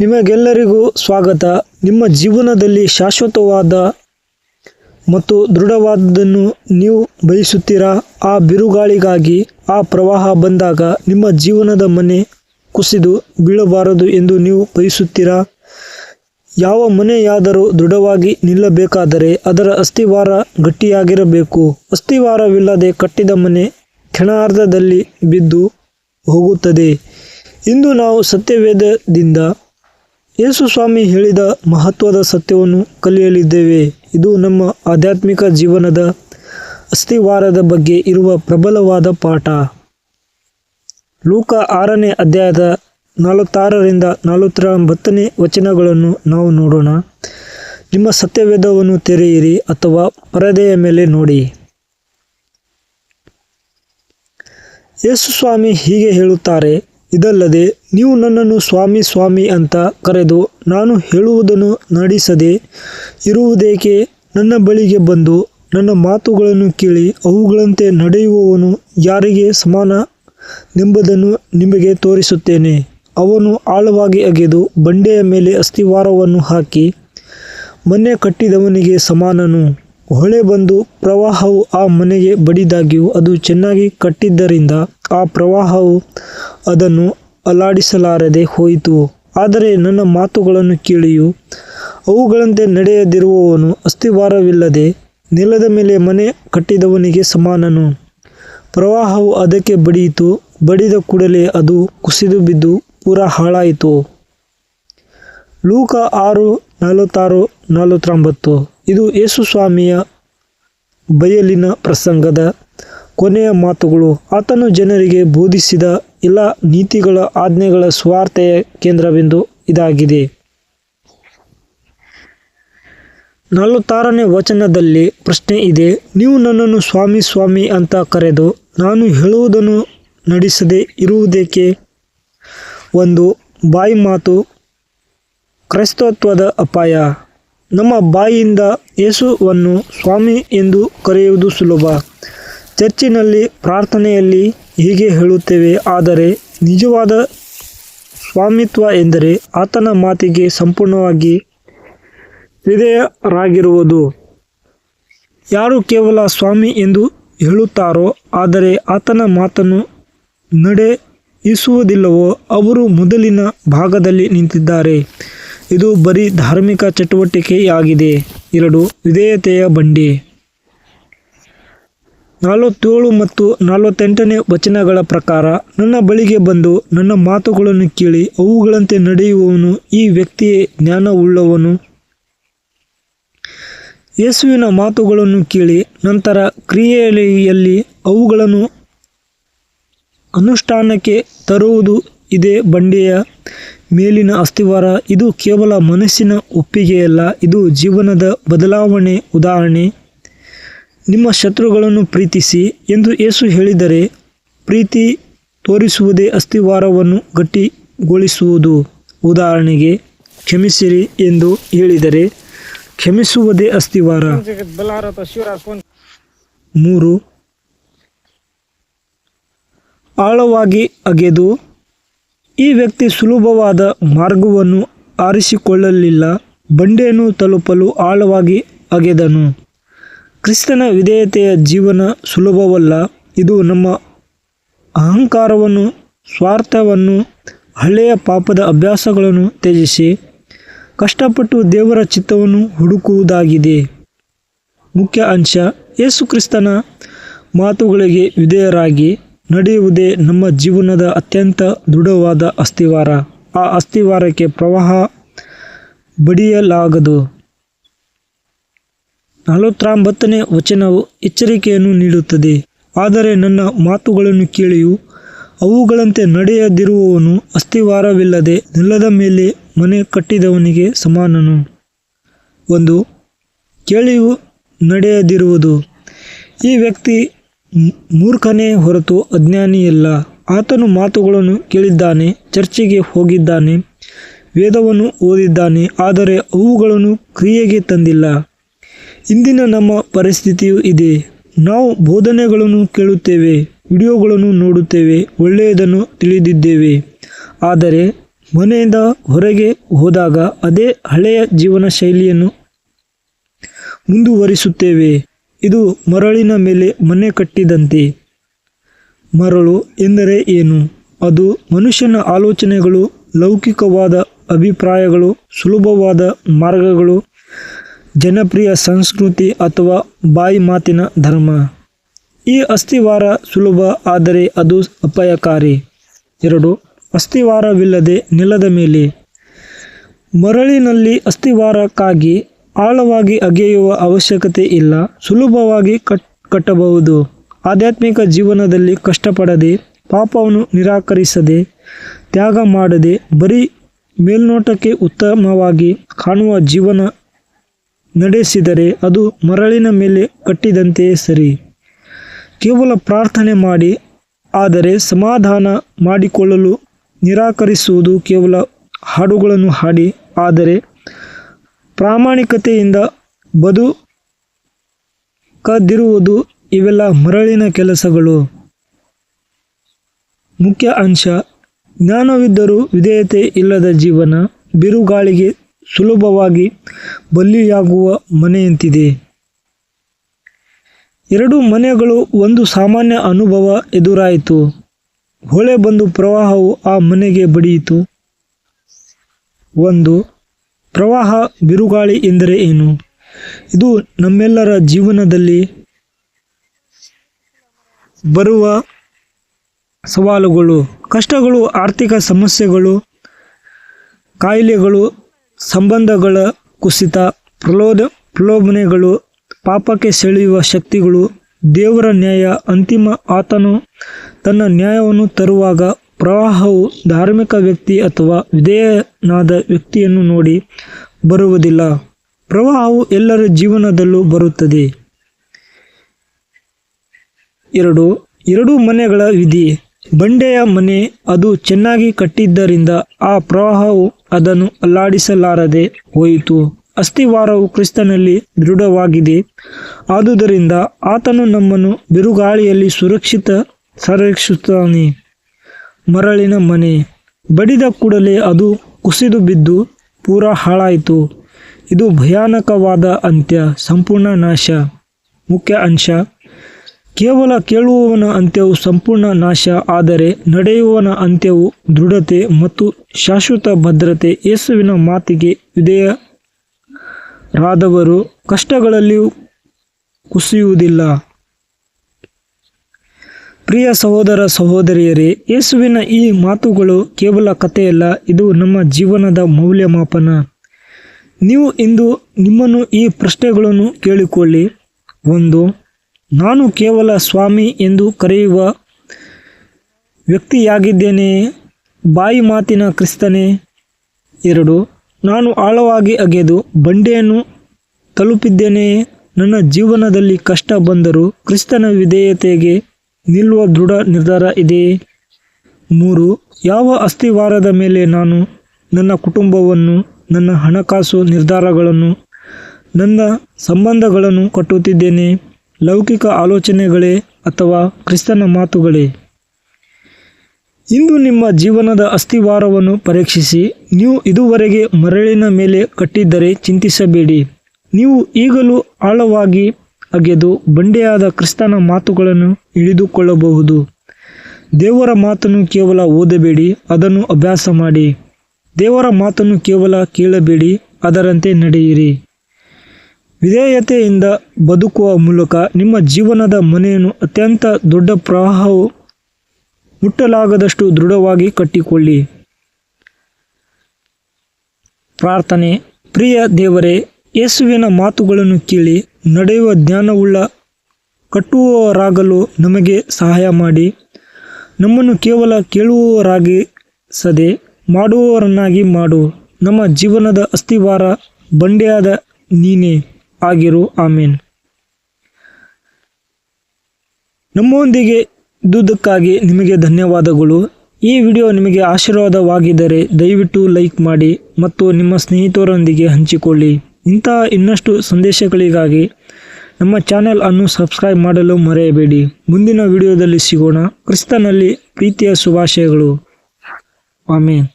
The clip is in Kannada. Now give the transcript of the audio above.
ನಿಮಗೆಲ್ಲರಿಗೂ ಸ್ವಾಗತ. ನಿಮ್ಮ ಜೀವನದಲ್ಲಿ ಶಾಶ್ವತವಾದ ಮತ್ತು ದೃಢವಾದದ್ದನ್ನು ನೀವು ಬಯಸುತ್ತೀರಾ? ಆ ಬಿರುಗಾಳಿಗಾಗಿ ಆ ಪ್ರವಾಹ ಬಂದಾಗ ನಿಮ್ಮ ಜೀವನದ ಮನೆ ಕುಸಿದು ಬೀಳಬಾರದು ಎಂದು ನೀವು ಬಯಸುತ್ತೀರಾ? ಯಾವ ಮನೆಯಾದರೂ ದೃಢವಾಗಿ ನಿಲ್ಲಬೇಕಾದರೆ ಅದರ ಅಸ್ಥಿವಾರ ಗಟ್ಟಿಯಾಗಿರಬೇಕು. ಅಸ್ಥಿವಾರವಿಲ್ಲದೆ ಕಟ್ಟಿದ ಮನೆ ಕ್ಷಣಾರ್ಧದಲ್ಲಿ ಬಿದ್ದು ಹೋಗುತ್ತದೆ. ಇಂದು ನಾವು ಸತ್ಯವೇದದಿಂದ ಯೇಸು ಸ್ವಾಮಿ ಹೇಳಿದ ಮಹತ್ವದ ಸತ್ಯವನ್ನು ಕಲಿಯಲಿದ್ದೇವೆ. ಇದು ನಮ್ಮ ಆಧ್ಯಾತ್ಮಿಕ ಜೀವನದ ಅಸ್ಥಿವಾರದ ಬಗ್ಗೆ ಇರುವ ಪ್ರಬಲವಾದ ಪಾಠ. ಲೂಕ ಆರನೇ ಅಧ್ಯಾಯದ ನಲವತ್ತಾರರಿಂದ ನಲವತ್ತೊಂಬತ್ತನೇ ವಚನಗಳನ್ನು ನಾವು ನೋಡೋಣ. ನಿಮ್ಮ ಸತ್ಯವೇದವನ್ನು ತೆರೆಯಿರಿ ಅಥವಾ ಪರದೆಯ ಮೇಲೆ ನೋಡಿ. ಯೇಸು ಸ್ವಾಮಿ ಹೀಗೆ ಹೇಳುತ್ತಾರೆ ಇದಲ್ಲದೆ ನೀವು ನನ್ನನ್ನು ಸ್ವಾಮಿ ಸ್ವಾಮಿ ಅಂತ ಕರೆದು ನಾನು ಹೇಳುವುದನ್ನು ನಡೆಸದೆ ಇರುವುದೇಕೆ? ನನ್ನ ಬಳಿಗೆ ಬಂದು ನನ್ನ ಮಾತುಗಳನ್ನು ಕೇಳಿ ಅವುಗಳಂತೆ ನಡೆಯುವವನು ಯಾರಿಗೆ ಸಮಾನನೆಂಬುದನ್ನು ನಿಮಗೆ ತೋರಿಸುತ್ತೇನೆ. ಅವನು ಆಳವಾಗಿ ಅಗೆದು ಬಂಡೆಯ ಮೇಲೆ ಅಸ್ಥಿವಾರವನ್ನು ಹಾಕಿ ಮನೆ ಕಟ್ಟಿದವನಿಗೆ ಸಮಾನನು. ಹೊಳೆ ಬಂದು ಪ್ರವಾಹವು ಆ ಮನೆಗೆ ಬಡಿದಾಗ್ಯೂ ಅದು ಚೆನ್ನಾಗಿ ಕಟ್ಟಿದ್ದರಿಂದ ಆ ಪ್ರವಾಹವು ಅದನ್ನು ಅಲ್ಲಾಡಿಸಲಾರದೆ ಹೋಯಿತು. ಆದರೆ ನನ್ನ ಮಾತುಗಳನ್ನು ಕೇಳಿಯು, ಅವುಗಳಂತೆ ನಡೆಯದಿರುವವನು ಅಸ್ಥಿವಾರವಿಲ್ಲದೆ ನೆಲದ ಮೇಲೆ ಮನೆ ಕಟ್ಟಿದವನಿಗೆ ಸಮಾನನು. ಪ್ರವಾಹವು ಅದಕ್ಕೆ ಬಡಿಯಿತು, ಬಡಿದ ಕೂಡಲೇ ಅದು ಕುಸಿದು ಬಿದ್ದು ಪೂರ ಹಾಳಾಯಿತು. ಲೂಕ ಆರು, ನಲವತ್ತಾರು, ನಲವತ್ತೊಂಬತ್ತು. ಇದು ಯೇಸು ಸ್ವಾಮಿಯ ಬಯಲಿನ ಪ್ರಸಂಗದ ಕೊನೆಯ ಮಾತುಗಳು, ಆತನು ಜನರಿಗೆ ಬೋಧಿಸಿದ ಎಲ್ಲ ನೀತಿಗಳ ಆಜ್ಞೆಗಳ ಸ್ವಾರ್ಥೆಯ ಕೇಂದ್ರವೆಂದು ಇದಾಗಿದೆ. ನಲವತ್ತಾರನೇ ವಚನದಲ್ಲಿ ಪ್ರಶ್ನೆ ಇದೆ, ನೀವು ನನ್ನನ್ನು ಸ್ವಾಮಿ ಸ್ವಾಮಿ ಅಂತ ಕರೆದು ನಾನು ಹೇಳುವುದನ್ನು ನಡೆಸದೆ ಇರುವುದಕ್ಕೆ ಒಂದು, ಬಾಯಿ ಮಾತು ಕ್ರೈಸ್ತತ್ವದ ಅಪಾಯ. ನಮ್ಮ ಬಾಯಿಯಿಂದ ಯೇಸುವನ್ನು ಸ್ವಾಮಿ ಎಂದು ಕರೆಯುವುದು ಸುಲಭ. ಚರ್ಚಿನಲ್ಲಿ ಪ್ರಾರ್ಥನೆಯಲ್ಲಿ ಹೀಗೆ ಹೇಳುತ್ತೇವೆ, ಆದರೆ ನಿಜವಾದ ಸ್ವಾಮಿತ್ವ ಎಂದರೆ ಆತನ ಮಾತಿಗೆ ಸಂಪೂರ್ಣವಾಗಿ ವಿಧೇಯರಾಗಿರುವುದು ಯಾರು ಕೇವಲ ಸ್ವಾಮಿ ಎಂದು ಹೇಳುತ್ತಾರೋ, ಆದರೆ ಆತನ ಮಾತನ್ನು ನಡೆಯಿಸುವುದಿಲ್ಲವೋ, ಅವರು ಮೊದಲಿನ ಭಾಗದಲ್ಲಿ ನಿಂತಿದ್ದಾರೆ. ಇದು ಬರೀ ಧಾರ್ಮಿಕ ಚಟುವಟಿಕೆಯಾಗಿದೆ. ಎರಡು ವಿಧೇಯತೆಯ ಬಂಡಿ. ನಲವತ್ತೇಳು ಮತ್ತು ನಲವತ್ತೆಂಟನೇ ವಚನಗಳ ಪ್ರಕಾರ, ನನ್ನ ಬಳಿಗೆ ಬಂದು ನನ್ನ ಮಾತುಗಳನ್ನು ಕೇಳಿ, ಅವುಗಳಂತೆ ನಡೆಯುವವನು ಈ ವ್ಯಕ್ತಿಯೇ ಜ್ಞಾನವುಳ್ಳವನು. ಯೇಸುವಿನ ಮಾತುಗಳನ್ನು ಕೇಳಿ, ನಂತರ ಕ್ರಿಯೆಯಲ್ಲಿ ಅವುಗಳನ್ನು ಅನುಷ್ಠಾನಕ್ಕೆ ತರುವುದು ಇದೇ ಬಂಡೆಯ ಮೇಲಿನ ಅಸ್ತಿವಾರ. ಇದು ಕೇವಲ ಮನಸ್ಸಿನ ಒಪ್ಪಿಗೆಯಲ್ಲ, ಇದು ಜೀವನದ ಬದಲಾವಣೆ, ಉದಾಹರಣೆ. ನಿಮ್ಮ ಶತ್ರುಗಳನ್ನು ಪ್ರೀತಿಸಿ ಎಂದು ಯೇಸು ಹೇಳಿದರೆ, ಪ್ರೀತಿ ತೋರಿಸುವುದೇ ಅಸ್ಥಿವಾರವನ್ನು ಗಟ್ಟಿಗೊಳಿಸುವುದು. ಉದಾಹರಣೆಗೆ, ಕ್ಷಮಿಸಿರಿ ಎಂದು ಹೇಳಿದರೆ, ಕ್ಷಮಿಸುವುದೇ ಅಸ್ಥಿವಾರ ಮೂರು, ಆಳವಾಗಿ ಅಗೆದು, ಈ ವ್ಯಕ್ತಿ ಸುಲಭವಾದ ಮಾರ್ಗವನ್ನು ಆರಿಸಿಕೊಳ್ಳಲಿಲ್ಲ, ಬಂಡೆಯನ್ನು ತಲುಪಲು ಆಳವಾಗಿ ಅಗೆದನು. ಕ್ರಿಸ್ತನ ವಿಧೇಯತೆಯ ಜೀವನ ಸುಲಭವಲ್ಲ. ಇದು ನಮ್ಮ ಅಹಂಕಾರವನ್ನು, ಸ್ವಾರ್ಥವನ್ನು, ಹಳೆಯ ಪಾಪದ ಅಭ್ಯಾಸಗಳನ್ನು ತ್ಯಜಿಸಿ, ಕಷ್ಟಪಟ್ಟು ದೇವರ ಚಿತ್ತವನ್ನು ಹುಡುಕುವುದಾಗಿದೆ. ಮುಖ್ಯ ಅಂಶ, ಯೇಸು ಕ್ರಿಸ್ತನ ಮಾತುಗಳಿಗೆ ವಿಧೇಯರಾಗಿ ನಡೆಯುವುದೇ ನಮ್ಮ ಜೀವನದ ಅತ್ಯಂತ ದೃಢವಾದ ಅಸ್ಥಿವಾರ ಆ ಅಸ್ಥಿವಾರಕ್ಕೆ ಪ್ರವಾಹ ಬಡಿಯಲಾಗದು. ನಲವತ್ತೊಂಬತ್ತನೇ ವಚನವು ಎಚ್ಚರಿಕೆಯನ್ನು ನೀಡುತ್ತದೆ. ಆದರೆ ನನ್ನ ಮಾತುಗಳನ್ನು ಕೇಳಿಯೂ, ಅವುಗಳಂತೆ ನಡೆಯದಿರುವವನು ಅಸ್ಥಿವಾರವಿಲ್ಲದೆ ನೆಲದ ಮೇಲೆ ಮನೆ ಕಟ್ಟಿದವನಿಗೆ ಸಮಾನನು. ಒಂದು, ಕೇಳಿಯೂ ನಡೆಯದಿರುವುದು. ಈ ವ್ಯಕ್ತಿ ಮೂರ್ಖನೇ ಹೊರತು ಅಜ್ಞಾನಿಯಲ್ಲ. ಆತನು ಮಾತುಗಳನ್ನು ಕೇಳಿದ್ದಾನೆ, ಚರ್ಚೆಗೆ ಹೋಗಿದ್ದಾನೆ, ವೇದವನ್ನು ಓದಿದ್ದಾನೆ, ಆದರೆ ಅವುಗಳನ್ನು ಕ್ರಿಯೆಗೆ ತಂದಿಲ್ಲ. ಇಂದಿನ ನಮ್ಮ ಪರಿಸ್ಥಿತಿಯು ಇದೆ. ನಾವು ಬೋಧನೆಗಳನ್ನು ಕೇಳುತ್ತೇವೆ, ವಿಡಿಯೋಗಳನ್ನು ನೋಡುತ್ತೇವೆ, ಒಳ್ಳೆಯದನ್ನು ತಿಳಿದಿದ್ದೇವೆ. ಆದರೆ ಮನೆಯಿಂದ ಹೊರಗೆ ಹೋದಾಗ ಅದೇ ಹಳೆಯ ಜೀವನ ಶೈಲಿಯನ್ನು ಮುಂದುವರಿಸುತ್ತೇವೆ. ಇದು ಮರಳಿನ ಮೇಲೆ ಮನೆ ಕಟ್ಟಿದಂತೆ. ಮರಳು ಎಂದರೆ ಏನು? ಅದು ಮನುಷ್ಯನ ಆಲೋಚನೆಗಳು, ಲೌಕಿಕವಾದ ಅಭಿಪ್ರಾಯಗಳು, ಸುಲಭವಾದ ಮಾರ್ಗಗಳು ಜನಪ್ರಿಯ ಸಂಸ್ಕೃತಿ ಅಥವಾ ಬಾಯಿ ಮಾತಿನ ಧರ್ಮ. ಈ ಅಸ್ಥಿವಾರ ಸುಲಭ ಆದರೆ ಅದು ಅಪಾಯಕಾರಿ. ಎರಡು ಅಸ್ಥಿವಾರವಿಲ್ಲದೆ ನೆಲದ ಮೇಲೆ. ಮರಳಿನಲ್ಲಿ ಅಸ್ಥಿವಾರಕ್ಕಾಗಿ ಆಳವಾಗಿ ಅಗೆಯುವ ಅವಶ್ಯಕತೆ ಇಲ್ಲ, ಸುಲಭವಾಗಿ ಕಟ್, ಕಟ್ಟಬಹುದು. ಆಧ್ಯಾತ್ಮಿಕ ಜೀವನದಲ್ಲಿ ಕಷ್ಟಪಡದೆ, ಪಾಪವನ್ನು ನಿರಾಕರಿಸದೆ, ತ್ಯಾಗ ಮಾಡದೆ, ಬರೀ ಮೇಲ್ನೋಟಕ್ಕೆ ಉತ್ತಮವಾಗಿ ಕಾಣುವ ಜೀವನ ನಡೆಸಿದರೆ ಅದು ಮರಳಿನ ಮೇಲೆ ಕಟ್ಟಿದಂತೆಯೇ ಸರಿ. ಕೇವಲ ಪ್ರಾರ್ಥನೆ ಮಾಡಿ, ಆದರೆ ಸಮಾಧಾನ ಮಾಡಿಕೊಳ್ಳಲು ನಿರಾಕರಿಸುವುದು ಕೇವಲ ಹಾಡುಗಳನ್ನು ಹಾಡಿ, ಆದರೆ ಪ್ರಾಮಾಣಿಕತೆಯಿಂದ ಬದು ಕದಿರುವುದು ಇವೆಲ್ಲ ಮರಳಿನ ಕೆಲಸಗಳು. ಮುಖ್ಯ ಅಂಶ, ಜ್ಞಾನವಿದ್ದರೂ ವಿಧೇಯತೆ ಇಲ್ಲದ ಜೀವನ, ಬಿರುಗಾಳಿಗೆ ಸುಲಭವಾಗಿ ಬಲಿಯಾಗುವ ಮನೆಯಂತಿದೆ. ಎರಡು ಮನೆಗಳು ಒಂದು ಸಾಮಾನ್ಯ ಅನುಭವ ಎದುರಾಯಿತು. ಹೊಳೆ ಬಂದು ಪ್ರವಾಹವು ಆ ಮನೆಗೆ ಬಡಿಯಿತು. ಒಂದು, ಪ್ರವಾಹ ಬಿರುಗಾಳಿ ಎಂದರೆ ಏನು? ಇದು ನಮ್ಮೆಲ್ಲರ ಜೀವನದಲ್ಲಿ ಬರುವ ಸವಾಲುಗಳು. ಕಷ್ಟಗಳು, ಆರ್ಥಿಕ ಸಮಸ್ಯೆಗಳು, ಕಾಯಿಲೆಗಳು ಸಂಬಂಧಗಳ ಕುಸಿತ, ಪ್ರಲೋದ, ಪ್ರಲೋಭನೆಗಳು, ಪಾಪಕ್ಕೆ ಸೆಳೆಯುವ ಶಕ್ತಿಗಳು, ದೇವರ ನ್ಯಾಯ, ಅಂತಿಮ ಆತನು ತನ್ನ ನ್ಯಾಯವನ್ನು ತರುವಾಗ ಪ್ರವಾಹವು ಧಾರ್ಮಿಕ ವ್ಯಕ್ತಿ ಅಥವಾ ವಿಧೇಯನಾದ ವ್ಯಕ್ತಿಯನ್ನು ನೋಡಿ ಬರುವುದಿಲ್ಲ. ಪ್ರವಾಹವು ಎಲ್ಲರ ಜೀವನದಲ್ಲೂ ಬರುತ್ತದೆ. ಎರಡು ಎರಡು ಮನೆಗಳ ವಿಧಿ. ಬಂಡೆಯ ಮನೆ ಅದು ಚೆನ್ನಾಗಿ ಕಟ್ಟಿದ್ದರಿಂದ ಆ ಪ್ರವಾಹವು ಅದನ್ನು ಅಲ್ಲಾಡಿಸಲಾರದೆ ಹೋಯಿತು. ಅಸ್ಥಿವಾರವು ಕ್ರಿಸ್ತನಲ್ಲಿ ದೃಢವಾಗಿದೆ. ಆದುದರಿಂದ ಆತನು ನಮ್ಮನ್ನು ಬಿರುಗಾಳಿಯಲ್ಲಿ ಸುರಕ್ಷಿತ ಸಂರಕ್ಷಿಸುತ್ತಾನೆ. ಮರಳಿನ ಮನೆ. ಬಡಿದ ಕೂಡಲೇ ಅದು ಕುಸಿದು ಬಿದ್ದು ಪೂರ ಹಾಳಾಯಿತು. ಇದು ಭಯಾನಕವಾದ ಅಂತ್ಯ, ಸಂಪೂರ್ಣ ನಾಶ. ಮುಖ್ಯ ಅಂಶ ಕೇವಲ ಕೇಳುವವನ ಅಂತ್ಯವು ಸಂಪೂರ್ಣ ನಾಶ, ಆದರೆ ನಡೆಯುವವನ ಅಂತ್ಯವು ದೃಢತೆ ಮತ್ತು ಶಾಶ್ವತ ಭದ್ರತೆ. ಯೇಸುವಿನ ಮಾತಿಗೆ ವಿಧೇಯರಾದವರು ಕಷ್ಟಗಳಲ್ಲಿಯೂ ಕುಸಿಯುವುದಿಲ್ಲ. ಪ್ರಿಯ ಸಹೋದರ ಸಹೋದರಿಯರೇ, ಯೇಸುವಿನ ಈ ಮಾತುಗಳು ಕೇವಲ ಕಥೆಯಲ್ಲ, ಇದು ನಮ್ಮ ಜೀವನದ ಮೌಲ್ಯಮಾಪನ. ನೀವು ಇಂದು ನಿಮ್ಮನ್ನು ಈ ಪ್ರಶ್ನೆಗಳನ್ನು ಕೇಳಿಕೊಳ್ಳಿ. ಒಂದು ನಾನು ಕೇವಲ ಸ್ವಾಮಿ ಎಂದು ಕರೆಯುವ ವ್ಯಕ್ತಿಯಾಗಿದ್ದೇನೆ. ಬಾಯಿ ಮಾತಿನ ಕ್ರಿಸ್ತನೇ. ಎರಡು, ನಾನು ಆಳವಾಗಿ ಅಗೆದು ಬಂಡೆಯನ್ನು ತಲುಪಿದ್ದೇನೆ. ನನ್ನ ಜೀವನದಲ್ಲಿ ಕಷ್ಟ ಬಂದರೂ ಕ್ರಿಸ್ತನ ವಿಧೇಯತೆಗೆ ನಿಲ್ಲುವ ದೃಢ ನಿರ್ಧಾರ ಇದೆ. ಮೂರು, ಯಾವ ಅಸ್ಥಿವಾರದ ಮೇಲೆ ನಾನು ನನ್ನ ಕುಟುಂಬವನ್ನು, ನನ್ನ ಹಣಕಾಸು ನಿರ್ಧಾರಗಳನ್ನು, ನನ್ನ ಸಂಬಂಧಗಳನ್ನು ಕಟ್ಟುತ್ತಿದ್ದೇನೆ? ಲೌಕಿಕ ಆಲೋಚನೆಗಳೇ ಅಥವಾ ಕ್ರಿಸ್ತನ ಮಾತುಗಳೇ? ಇಂದು ನಿಮ್ಮ ಜೀವನದ ಅಸ್ಥಿವಾರವನ್ನು ಪರೀಕ್ಷಿಸಿ, ನೀವು ಇದುವರೆಗೆ ಮರಳಿನ ಮೇಲೆ ಕಟ್ಟಿದ್ದರೆ ಚಿಂತಿಸಬೇಡಿ. ನೀವು ಈಗಲೂ ಆಳವಾಗಿ ಅಗೆದು ಬಂಡೆಯಾದ ಕ್ರಿಸ್ತನ ಮಾತುಗಳನ್ನು ಹಿಡಿದುಕೊಳ್ಳಬಹುದು ದೇವರ ಮಾತನ್ನು ಕೇವಲ ಓದಬೇಡಿ, ಅದನ್ನು ಅಭ್ಯಾಸ ಮಾಡಿ. ದೇವರ ಮಾತನ್ನು ಕೇವಲ ಕೇಳಬೇಡಿ, ಅದರಂತೆ ನಡೆಯಿರಿ. ವಿಧೇಯತೆಯಿಂದ ಬದುಕುವ ಮೂಲಕ ನಿಮ್ಮ ಜೀವನದ ಮನೆಯನ್ನು ಅತ್ಯಂತ ದೊಡ್ಡ ಪ್ರವಾಹವು ಮುಟ್ಟಲಾಗದಷ್ಟು ದೃಢವಾಗಿ ಕಟ್ಟಿಕೊಳ್ಳಿ. ಪ್ರಾರ್ಥನೆ. ಪ್ರಿಯ ದೇವರೇ, ಯೇಸುವಿನ ಮಾತುಗಳನ್ನು ಕೇಳಿ ನಡೆಯುವ ಜ್ಞಾನವುಳ್ಳ ಕಟ್ಟುವವರಾಗಲು ನಮಗೆ ಸಹಾಯ ಮಾಡಿ. ನಮ್ಮನ್ನು ಕೇವಲ ಕೇಳುವವರಾಗಿಸದೆ ಮಾಡುವವರನ್ನಾಗಿ ಮಾಡು. ನಮ್ಮ ಜೀವನದ ಅಸ್ಥಿವಾರ ಬಂಡೆಯಾದ ನೀನೇ. ಆಗಿರು. ಆಮೇನ್. ನಮ್ಮೊಂದಿಗೆ ಇದ್ದುದಕ್ಕಾಗಿ ನಿಮಗೆ ಧನ್ಯವಾದಗಳು. ಈ ವಿಡಿಯೋ ನಿಮಗೆ ಆಶೀರ್ವಾದವಾಗಿದ್ದರೆ ದಯವಿಟ್ಟು ಲೈಕ್ ಮಾಡಿ ಮತ್ತು ನಿಮ್ಮ ಸ್ನೇಹಿತರೊಂದಿಗೆ ಹಂಚಿಕೊಳ್ಳಿ. ಇಂತಹ ಇನ್ನಷ್ಟು ಸಂದೇಶಗಳಿಗಾಗಿ ನಮ್ಮ ಚಾನೆಲ್ ಅನ್ನು ಸಬ್ಸ್ಕ್ರೈಬ್ ಮಾಡಲು ಮರೆಯಬೇಡಿ. ಮುಂದಿನ ವಿಡಿಯೋದಲ್ಲಿ ಸಿಗೋಣ. ಕ್ರಿಸ್ತನಲ್ಲಿ ಪ್ರೀತಿಯ ಶುಭಾಶಯಗಳು. ಆಮೇನ್.